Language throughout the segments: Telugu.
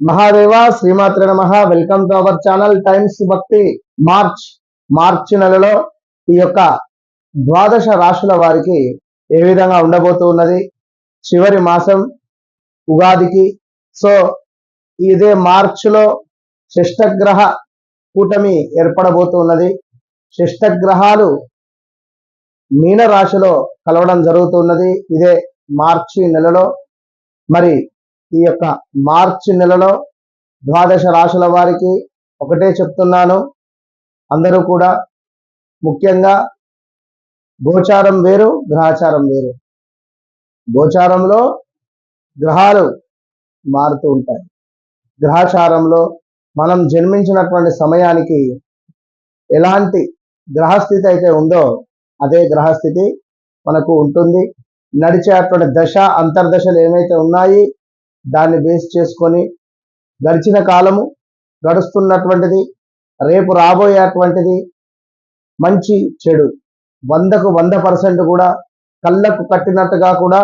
మహాదేవ శ్రీమాత్ర నమ. Welcome to our channel Times Bhakti March మార్చి నెలలో ఈ యొక్క ద్వాదశ రాశుల వారికి ఏ విధంగా ఉండబోతూ ఉన్నది? చివరి మాసం ఉగాదికి. సో ఇదే మార్చిలో శిష్టగ్రహ కూటమి ఏర్పడబోతూ ఉన్నది. శిష్టగ్రహాలు మీన రాశిలో కలవడం జరుగుతున్నది ఇదే మార్చి నెలలో. మరి ఈ యొక్క మార్చి నెలలో ద్వాదశ రాశుల వారికి ఒకటే చెప్తున్నాను. అందరూ కూడా ముఖ్యంగా గోచారం వేరు గ్రహాచారం వేరు. గోచారంలో గ్రహాలు మారుతూ ఉంటాయి. గ్రహాచారంలో మనం జన్మించినటువంటి సమయానికి ఎలాంటి గ్రహస్థితి అయితే ఉందో అదే గ్రహస్థితి మనకు ఉంటుంది. నడిచేటువంటి దశ అంతర్దశలు ఏమైతే ఉన్నాయి దాన్ని బేస్ చేసుకొని గడిచిన కాలము గడుస్తున్నటువంటిది రేపు రాబోయేటువంటిది మంచి చెడు. వందకు వంద పర్సెంట్ కూడా కళ్ళకు కట్టినట్టుగా కూడా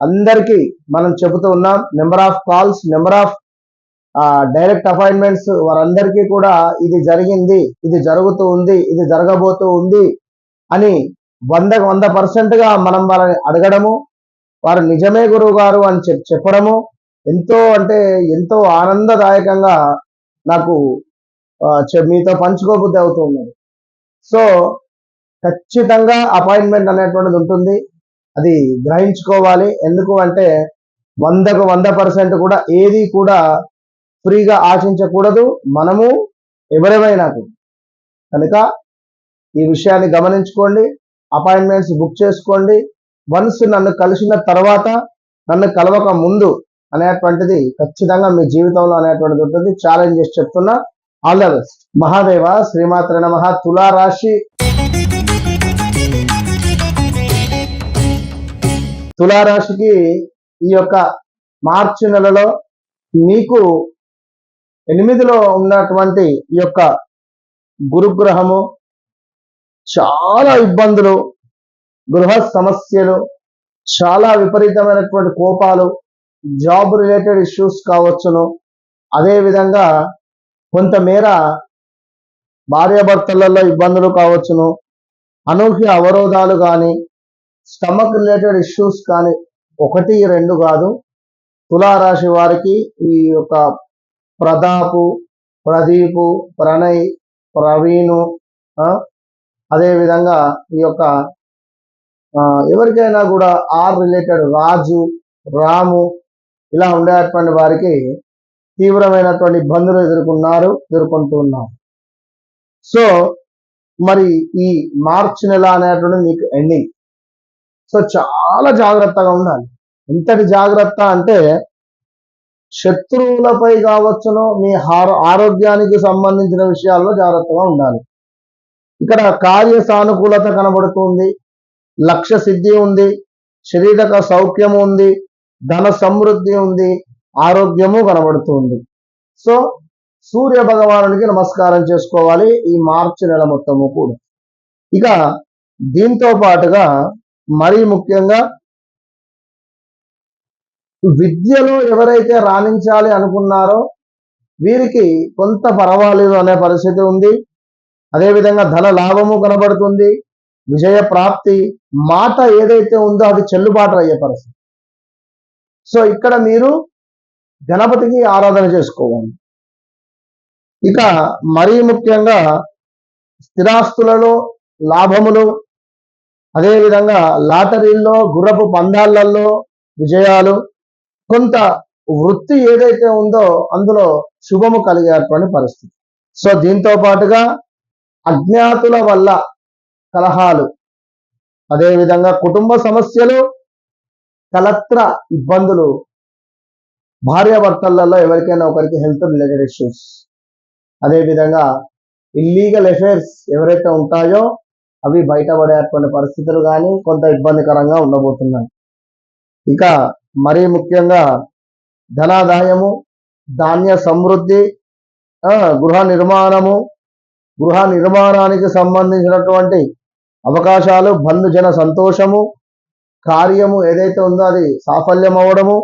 అందరికీ మనం చెబుతూ ఉన్నాం. Number of calls number of direct appointments వారందరికీ కూడా ఇది జరిగింది ఇది జరుగుతూ ఉంది ఇది జరగబోతూ ఉంది అని వందకు వంద పర్సెంట్గా మనం వాళ్ళని అడగడము వారు నిజమే గురువు గారు అని చెప్ చెప్పడము ఎంతో అంటే ఎంతో ఆనందదాయకంగా నాకు చె- మీతో పంచుకోబుద్ధి అవుతూ ఉన్నది. సో ఖచ్చితంగా అపాయింట్మెంట్ అనేటువంటిది ఉంటుంది. అది గ్రహించుకోవాలి. ఎందుకు అంటే వందకు వంద పర్సెంట్ కూడా ఏది కూడా ఫ్రీగా ఆశించకూడదు. మనము ఎవరెవరైనా కనుక ఈ విషయాన్ని గమనించుకోండి. అపాయింట్మెంట్స్ బుక్ చేసుకోండి. వన్స్ నన్ను కలిసిన తర్వాత నన్ను కలవక ముందు అనేటువంటిది ఖచ్చితంగా మీ జీవితంలో అనేటువంటిది ఉంటుంది. ఛాలెంజెస్ చెప్తున్నా ఆల్ ద బెస్ట్ మహాదేవ శ్రీమాత్ర నమ. తులారాశి. తులారాశికి ఈ యొక్క మార్చి నెలలో మీకు ఎనిమిదిలో ఉన్నటువంటి ఈ యొక్క గురుగ్రహము చాలా ఇబ్బందులు గృహ సమస్యలు చాలా విపరీతమైనటువంటి కోపాలు జాబ్ రిలేటెడ్ ఇష్యూస్ కావచ్చును. అదేవిధంగా కొంతమేర భార్యాభర్తలలో ఇబ్బందులు కావచ్చును. అనూహ్య అవరోధాలు కానీ స్టమక్ రిలేటెడ్ ఇష్యూస్ కానీ ఒకటి రెండు కాదు. తులారాశి వారికి ఈ యొక్క ప్రతాపు ప్రదీపు ప్రణయ్ ప్రవీణు అదేవిధంగా ఈ యొక్క ఎవరికైనా కూడా ఆర్ రిలేటెడ్ రాజు రాము ఇలా ఉండేటువంటి వారికి తీవ్రమైనటువంటి ఇబ్బందులు ఎదుర్కొన్నారు ఎదుర్కొంటూ ఉన్నారు సో మరి ఈ మార్చి నెల అనేటువంటి మీకు ఎండింగ్ సో చాలా జాగ్రత్తగా ఉండాలి. ఎంతటి జాగ్రత్త అంటే శత్రువులపై కావచ్చును మీ ఆరోగ్యానికి సంబంధించిన విషయాల్లో జాగ్రత్తగా ఉండాలి. ఇక్కడ కార్య సానుకూలత కనబడుతుంది లక్ష్య సిద్ధి ఉంది శరీరక సౌఖ్యము ఉంది ధన సమృద్ధి ఉంది ఆరోగ్యము కనబడుతుంది. సో సూర్య భగవానుడికి నమస్కారం చేసుకోవాలి ఈ మార్చి నెల మొత్తము కూడా. ఇక దీంతో పాటుగా మరీ ముఖ్యంగా విద్యలో ఎవరైతే రాణించాలి అనుకున్నారో వీరికి కొంత పర్వాలేదు అనే పరిస్థితి ఉంది. అదేవిధంగా ధన లాభము కనబడుతుంది విజయ ప్రాప్తి మాట ఏదైతే ఉందో అది చెల్లుబాటు అయ్యే పరిస్థితి. సో ఇక్కడ మీరు గణపతికి ఆరాధన చేసుకోవాలి. ఇక మరీ ముఖ్యంగా స్థిరాస్తులలో లాభములు అదేవిధంగా లాటరీల్లో గుర్రపు పందాలలో విజయాలు కొంత వృత్తి ఏదైతే ఉందో అందులో శుభము కలిగేటువంటి పరిస్థితి. సో దీంతో పాటుగా అజ్ఞాతుల వల్ల కలహాలు అదేవిధంగా కుటుంబ సమస్యలు కలత్ర ఇబ్బందులు భార్యాభర్తలలో ఎవరికైనా ఒకరికి హెల్త్ రిలేటెడ్ ఇష్యూస్ అదేవిధంగా ఇల్లీగల్ ఎఫైర్స్ ఎవరైతే ఉంటాయో అవి బయటపడేటువంటి పరిస్థితులు కానీ కొంత ఇబ్బందికరంగా ఉండబోతున్నాయి. ఇక మరీ ముఖ్యంగా ధనాదాయము ధాన్య సమృద్ధి గృహ నిర్మాణము గృహ నిర్మాణానికి సంబంధించినటువంటి అవకాశాలు బంధుజన సంతోషము కార్యము ఏదైతే ఉందో అది సాఫల్యం అవ్వడము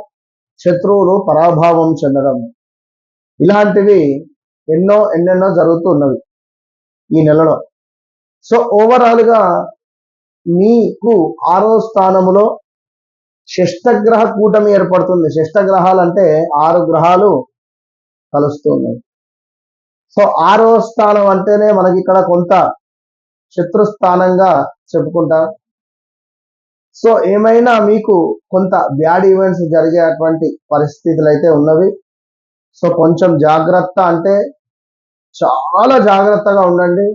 శత్రువులు పరాభావం చెందడము. ఇలాంటివి ఎన్నో ఎన్నెన్నో జరుగుతూ ఉన్నవి ఈ నెలలో. సో ఓవరాల్గా మీకు ఆరో స్థానములో షష్టగ్రహ కూటమి ఏర్పడుతుంది. షష్టగ్రహాలు అంటే ఆరు గ్రహాలు కలుస్తున్నాయి సో ఆరో స్థానం అంటేనే మనకి ఇక్కడ కొంత శత్రుస్థానంగా చెప్పుకుంటాం సో ఏమైనా మీకు కొంత బ్యాడ్ ఈవెంట్స్ జరిగేటువంటి పరిస్థితులు అయితే ఉన్నవి. సో కొంచెం జాగ్రత్త అంటే చాలా జాగ్రత్తగా ఉండండి.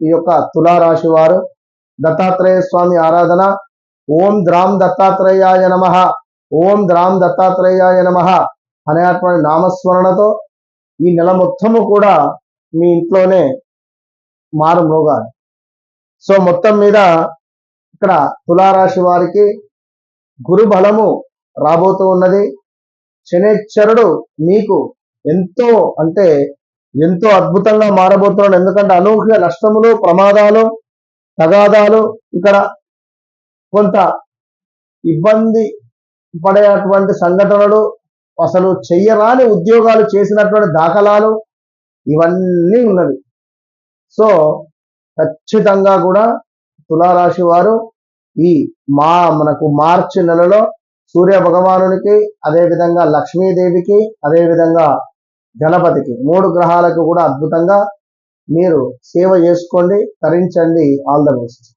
ఈ యొక్క తులారాశి వారు. దత్తాత్రేయ స్వామి ఆరాధన. ఓం ద్రాం దత్తాత్రేయాయ నమ. ఓం ద్రాం దత్తాత్రేయాయ నమ అనేటువంటి నామస్మరణతో ఈ నెల మొత్తము కూడా మీ ఇంట్లోనే మారు మోగాలి సో మొత్తం మీద ఇక్కడ తులారాశి వారికి గురు బలము రాబోతూ ఉన్నది. శనేశ్వరుడు మీకు ఎంతో అంటే ఎంతో అద్భుతంగా మారబోతున్నాడు. ఎందుకంటే అనూహ్య నష్టములు ప్రమాదాలు తగాదాలు ఇక్కడ కొంత ఇబ్బంది పడేటువంటి సంఘటనలు అసలు చెయ్యరాని ఉద్యోగాలు చేసినటువంటి దాఖలాలు ఇవన్నీ ఉన్నవి. సో ఖచ్చితంగా కూడా తులారాశి వారు ఈ మా మనకు మార్చి నెలలో సూర్య భగవానునికి అదేవిధంగా లక్ష్మీదేవికి అదే విధంగా గణపతికి మూడు గ్రహాలకు కూడా అద్భుతంగా మీరు సేవ చేసుకోండి తరించండి ఆల్ ద బెస్ట్.